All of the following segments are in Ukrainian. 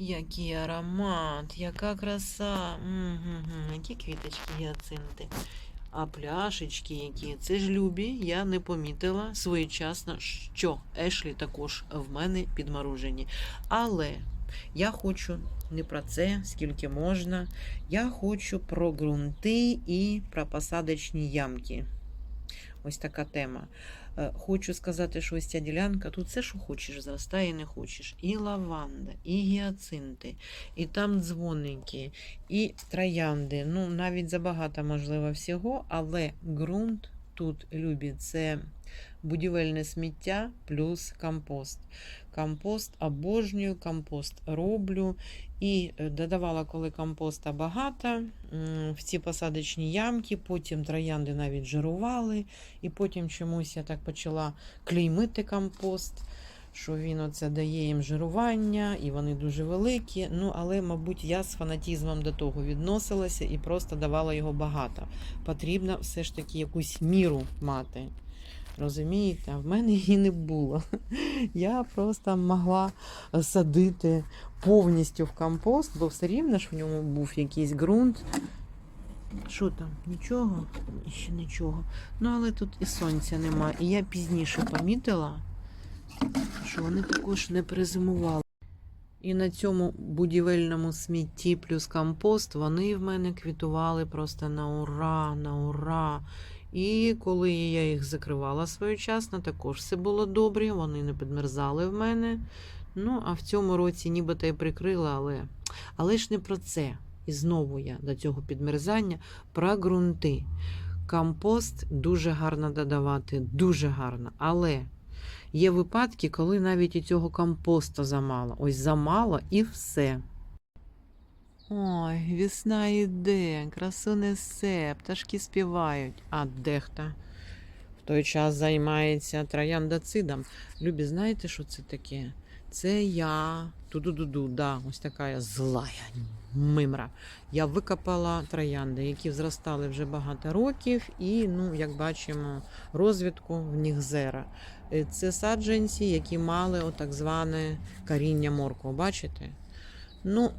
Який аромат, яка краса. Угу, які квіточки гіацинти. А пляшечки які. Це ж любі, я не помітила своєчасно, що Ешлі також в мене підморожені. Але я хочу не про це, скільки можна. Я хочу про ґрунти і про посадочні ямки. Ось така тема. Е, Хочу сказати, що ось ця ділянка, тут все, що хочеш, зростає і не хочеш. І лаванда, і гіацинти, і там дзвоники, і троянди. Ну, навіть забагато, можливо, всього, але ґрунт тут любі це будівельне сміття плюс компост. Компост обожнюю, компост роблю. І е, додавала, коли компоста багато, в ці посадочні ямки, потім троянди навіть жирували. І потім чомусь я так почала клеймити компост, що він оце дає їм жирування, і вони дуже великі. Ну, але, мабуть, я з фанатізмом до того відносилася і просто давала його багато. Потрібно все ж таки якусь міру мати. Розумієте, в мене її не було. Я просто могла садити повністю в компост, бо все рівно ж в ньому був якийсь ґрунт. Що там? Нічого? Ще нічого. Ну, але тут і сонця нема. І я пізніше помітила, що вони також не перезимували. І на цьому будівельному смітті плюс компост вони в мене квітували просто на ура, на ура. І коли я їх закривала своєчасно, також все було добре, вони не підмерзали в мене. Ну, а в цьому році нібито і прикрила, але, але ж не про це. І знову я до цього підмерзання про ґрунти. Компост дуже гарно додавати, дуже гарно. Але є випадки, коли навіть і цього компосту замало. Ось замало і все. Ой, весна йде, красу несе, пташки співають, а дехто в той час займається трояндоцидом. Любі, знаєте, що це таке? Це я ту-ду-ду-ду, да, ось така я злая мимра. Я викопала троянди, які зростали вже багато років, і, ну, як бачимо, розвитку в них зера. Е, Це саджанці, які мали отак зване коріння моркву. Бачите? Ну,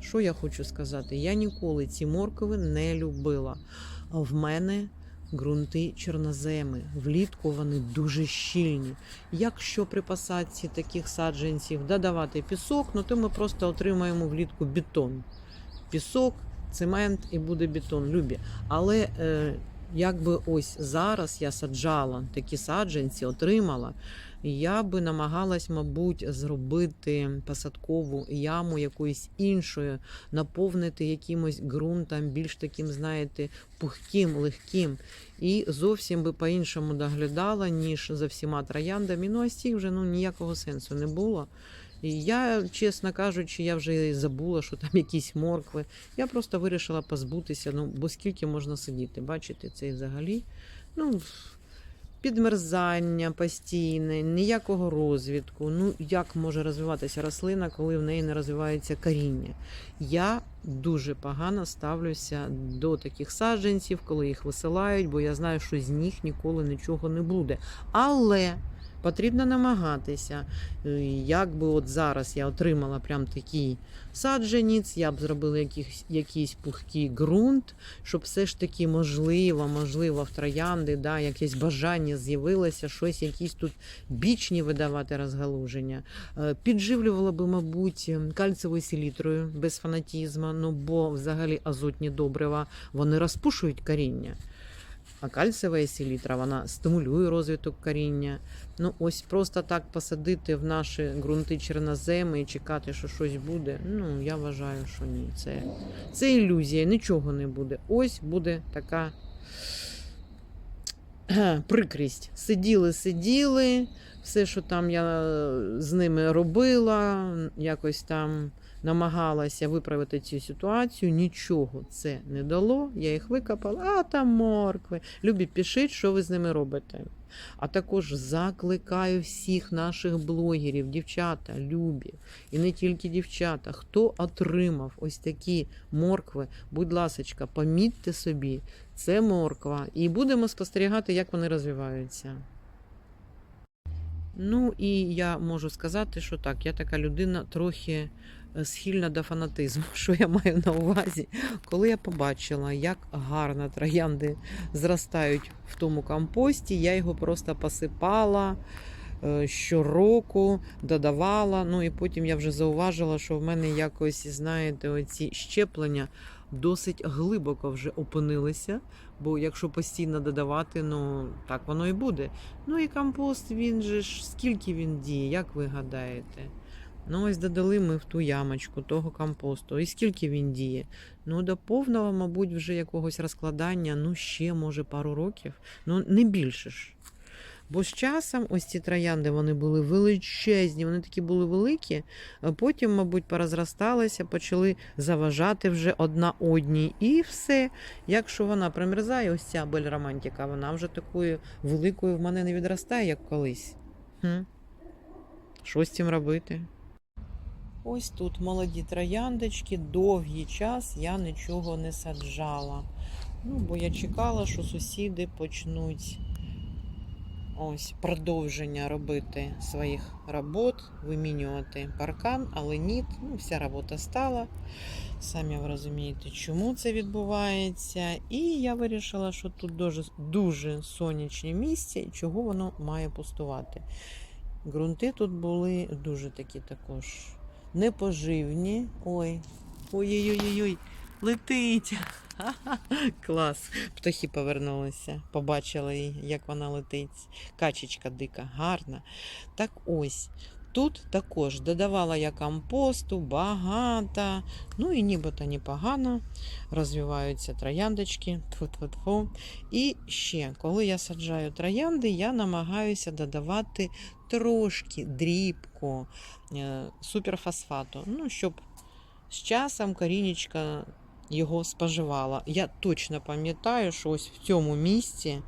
що я хочу сказати? Я ніколи ці моркви не любила. В мене ґрунти чорноземи. Влітку вони дуже щільні. Якщо при посадці таких саджанців додавати пісок, ну то ми просто отримаємо влітку бетон. Пісок, цемент і буде бетон. Любі. Але е, якби ось зараз я саджала такі саджанці, отримала. Я би намагалась, мабуть, зробити посадкову яму якоюсь іншою, наповнити якимось ґрунтом, більш таким, знаєте, пухким, легким. І зовсім би по-іншому доглядала, ніж за всіма трояндами. Ну, а цих вже ну, ніякого сенсу не було. І я, чесно кажучи, я вже забула, що там якісь моркви. Я просто вирішила позбутися, ну, бо скільки можна сидіти. Бачите, це і взагалі. Ну, підмерзання постійне, ніякого розвитку. Ну, як може розвиватися рослина, коли в неї не розвивається коріння? Я дуже погано ставлюся до таких саджанців, коли їх висилають, бо я знаю, що з них ніколи нічого не буде. Але потрібно намагатися. Е, Якби от зараз я отримала прям такий саджанець, я б зробила якийсь, якийсь пухкий ґрунт, щоб все ж таки можливо, можливо, в троянди, да, якесь бажання з'явилося, щось, якісь тут бічні видавати розгалуження. Е, Підживлювала би, мабуть, кальцевою селітрою без фанатізму, ну бо взагалі азотні добрива вони розпушують коріння. А кальцева селітра вона стимулює розвиток коріння. Ну, ось просто так посадити в наші ґрунти чорноземи і чекати, що щось буде. Ну, я вважаю, що ні. Це, це ілюзія, нічого не буде. Ось буде така прикрість. Сиділи, сиділи, все, що там я з ними робила, якось там намагалася виправити цю ситуацію. Нічого це не дало. Я їх викопала, а там моркви. Любі, пишіть, що ви з ними робите. А також закликаю всіх наших блогерів, дівчата, любі, і не тільки дівчата, хто отримав ось такі моркви, будь ласочка, помітьте собі, це морква, і будемо спостерігати, як вони розвиваються. Ну і я можу сказати, що так, я така людина трохи схильна до фанатизму. Що я маю на увазі? Коли я побачила, як гарно троянди зростають в тому компості, я його просто посипала е, щороку, додавала. Ну і потім я вже зауважила, що в мене якось, знаєте, оці щеплення досить глибоко вже опинилися. Бо якщо постійно додавати, ну так воно і буде. Ну і компост, він же ж скільки він діє, як ви гадаєте? Ну, ось додали ми в ту ямочку того компосту. І скільки він діє? Ну, до повного, мабуть, вже якогось розкладання, ну, ще, може, пару років. Ну, не більше ж. Бо з часом ось ці троянди вони були величезні, вони такі були великі, а потім, мабуть, порозросталися, почали заважати вже одна одній. І все. Якщо вона примерзає, ось ця бель-романтика, вона вже такою великою в мене не відростає, як колись. Хм. Що з цим робити? Ось тут молоді трояндочки, довгий час я нічого не саджала. Ну, бо я чекала, що сусіди почнуть ось продовження робити своїх робот, вимінювати паркан, але ні, ну, вся робота стала. Самі ви розумієте, чому це відбувається. І я вирішила, що тут дуже, дуже сонячне місце і чого воно має пустувати. Ґрунти тут були дуже такі також непоживні. Ой, ой-ой-ой, летить. Клас. Птахи повернулися, побачили, як вона летить. Качечка дика, гарна. Так ось. Тут також додавала я компосту, багато. Ну і нібито непогано. Розвиваються трояндочки. Тьфу-тьфу-тьфу. І ще, коли я саджаю троянди, я намагаюся додавати трошки дрібку е, суперфосфату. Ну, щоб з часом корінечка його споживала. Я точно пам'ятаю, що ось в цьому місці,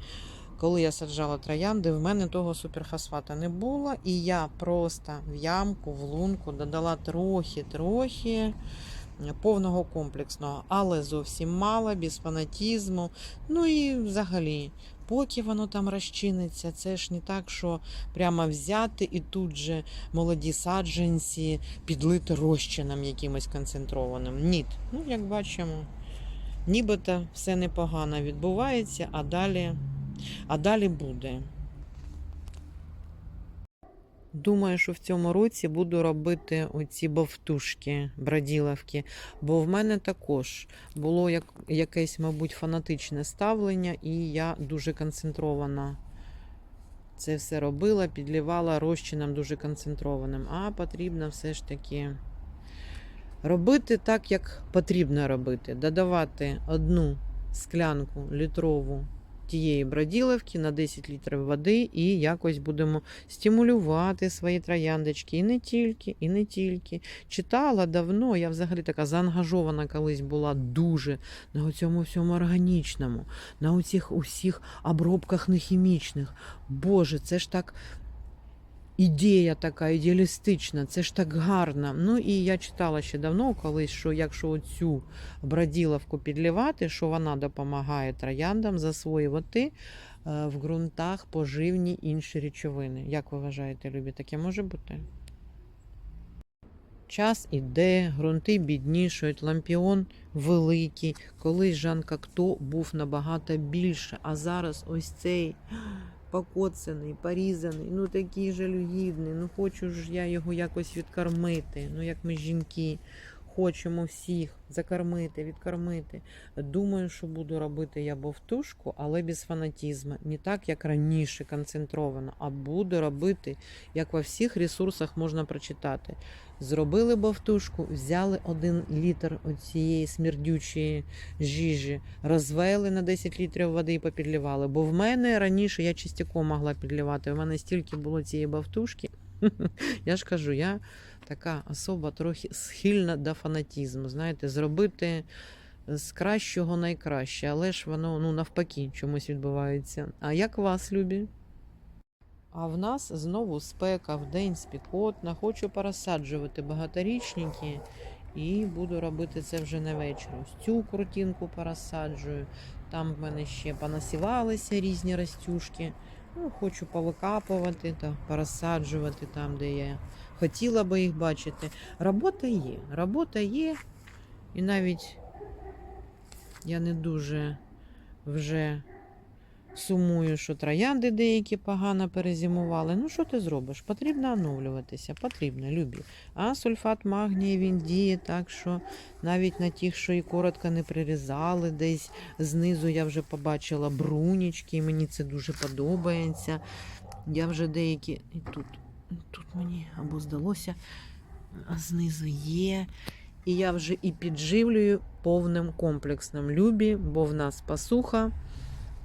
коли я саджала троянди, в мене того суперфосфата не було. І я просто в ямку, в лунку додала трохи-трохи повного комплексного, але зовсім мало, без фанатізму. Ну і взагалі, поки воно там розчиниться, це ж не так, що прямо взяти і тут же молоді саджанці підлити розчином якимось концентрованим. Ні. Ну, як бачимо, нібито все непогано відбувається, а далі, а далі буде. Думаю, що в цьому році буду робити оці бовтушки, броділовки, бо в мене також було як, якесь, мабуть, фанатичне ставлення, і я дуже концентрована це все робила, підлівала розчином дуже концентрованим. А потрібно все ж таки робити так, як потрібно робити. Додавати одну склянку літрову тієї броділовки на 10 літрів води, і якось будемо стимулювати свої трояндочки. І не тільки, і не тільки. Читала давно, я взагалі така заангажована колись була дуже на цьому всьому органічному, на оцих усіх обробках нехімічних. Боже, це ж так. Ідея така ідеалістична, це ж так гарно. Ну і я читала ще давно колись, що якщо оцю броділовку підлівати, що вона допомагає трояндам засвоювати е, в ґрунтах поживні інші речовини. Як ви вважаєте, Любі, таке може бути? Час іде, ґрунти біднішають, лампіон великий. Колись Жан Кокто був набагато більше, а зараз ось цей покоцаний, порізаний, ну такий жалюгідний. Ну хочу ж я його якось відкормити. Ну, як ми жінки, хочемо всіх закормити, відкормити. Думаю, що буду робити я бовтушку, але без фанатізму. Не так, як раніше, концентровано, а буду робити, як во всіх ресурсах можна прочитати. Зробили бовтушку, взяли один літр цієї смердючої жижі, розвели на 10 літрів води і попідлівали. Бо в мене раніше я чистяком могла підлівати. У мене стільки було цієї бовтушки. Я ж кажу, я така особа трохи схильна до фанатізму. Знаєте, зробити з кращого найкраще, але ж воно ну, навпаки чомусь відбувається. А як вас, любі? А в нас знову спека, вдень спекотна. Хочу порозсаджувати багаторічники і буду робити це вже на вечір. Ось цю крутінку порозсаджую. Там в мене ще понасівалися різні растюшки. Ну, хочу повикапувати та порозсаджувати там, де я хотіла би їх бачити. Робота є. Робота є. І навіть я не дуже вже сумую, що троянди деякі погано перезимували. Ну, що ти зробиш? Потрібно оновлюватися, потрібно, любі. А сульфат магнія він діє так, що навіть на тих, що і коротко не прирізали, десь знизу я вже побачила брунічки, і мені це дуже подобається. Я вже деякі. І тут, тут мені або здалося, а знизу є. І я вже і підживлюю повним комплексним любі, бо в нас пасуха.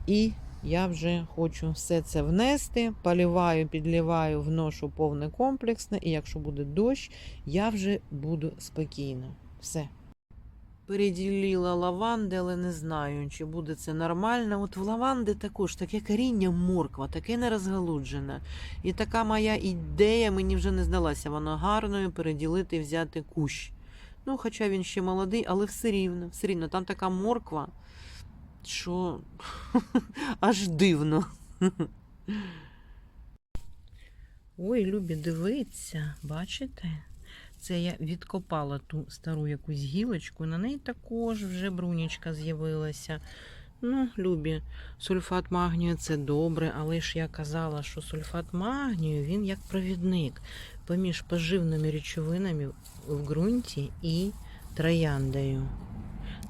І я вже хочу все це внести, поліваю, підліваю, вношу повне комплексне, і якщо буде дощ, я вже буду спокійна. Все. Переділила лаванди, але не знаю, чи буде це нормально. От в лаванди також таке коріння морква, таке нерозгалуджене. І така моя ідея мені вже не здалася. Воно гарною переділити, взяти кущ. Ну, хоча він ще молодий, але все рівно, все рівно. Там така морква, що аж дивно. Ой, любі, дивиться, бачите? Це я відкопала ту стару якусь гілочку, на неї також вже брунічка з'явилася. Ну, любі, сульфат магнію це добре, але ж я казала, що сульфат магнію він як провідник поміж поживними речовинами в ґрунті і трояндою.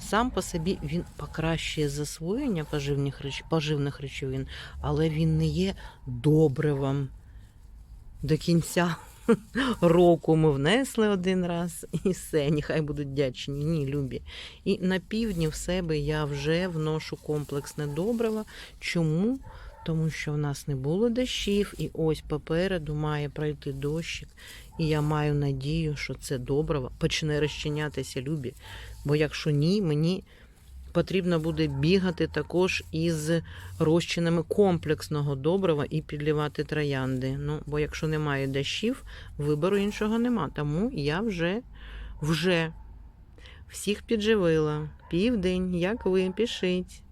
Сам по собі він покращує засвоєння поживних, реч- поживних речовин, але він не є добривом. До кінця року ми внесли один раз і все, нехай будуть вдячні. Ні, любі. І на півдні в себе я вже вношу комплексне добриво. Чому? Тому що в нас не було дощів, і ось попереду має пройти дощик. І я маю надію, що це добриво почне розчинятися, любі. Бо якщо ні, мені потрібно буде бігати також із розчинами комплексного добрива і підлівати троянди. Ну, бо якщо немає дощів, вибору іншого нема. Тому я вже, вже всіх підживила. Південь, як ви, пишіть.